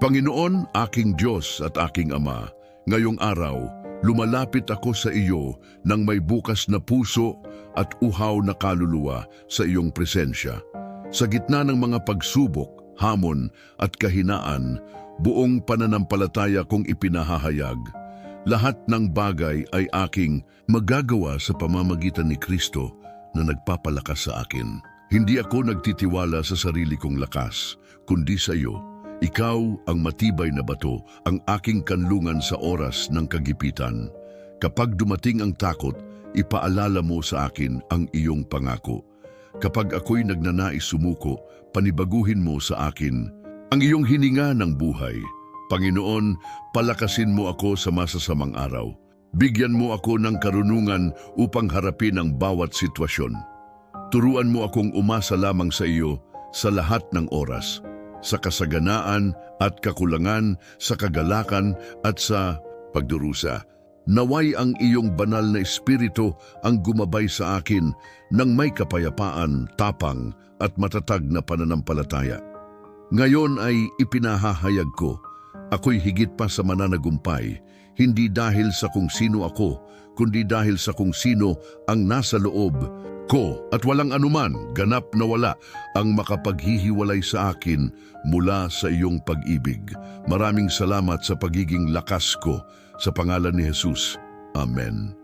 Panginoon, aking Diyos at aking Ama, ngayong araw, lumalapit ako sa iyo ng may bukas na puso at uhaw na kaluluwa sa iyong presensya. Sa gitna ng mga pagsubok, hamon at kahinaan, buong pananampalataya kong ipinahahayag. Lahat ng bagay ay aking magagawa sa pamamagitan ni Kristo na nagpapalakas sa akin. Hindi ako nagtitiwala sa sarili kong lakas, kundi sa iyo. Ikaw ang matibay na bato, ang aking kanlungan sa oras ng kagipitan. Kapag dumating ang takot, ipaalala mo sa akin ang iyong pangako. Kapag ako'y nagnanais sumuko, panibaguhin mo sa akin ang iyong hininga ng buhay. Panginoon, palakasin mo ako sa masasamang araw. Bigyan mo ako ng karunungan upang harapin ang bawat sitwasyon. Turuan mo akong umasa lamang sa iyo sa lahat ng oras, sa kasaganaan at kakulangan, sa kagalakan at sa pagdurusa. Naway ang iyong banal na espiritu ang gumabay sa akin ng may kapayapaan, tapang at matatag na pananampalataya. Ngayon ay ipinahahayag ko, ako'y higit pa sa mananagumpay, hindi dahil sa kung sino ako, kundi dahil sa kung sino ang nasa loob ko at walang anuman, ganap na wala, ang makapaghihiwalay sa akin mula sa iyong pag-ibig. Maraming salamat sa pagiging lakas ko sa pangalan ni Jesus. Amen.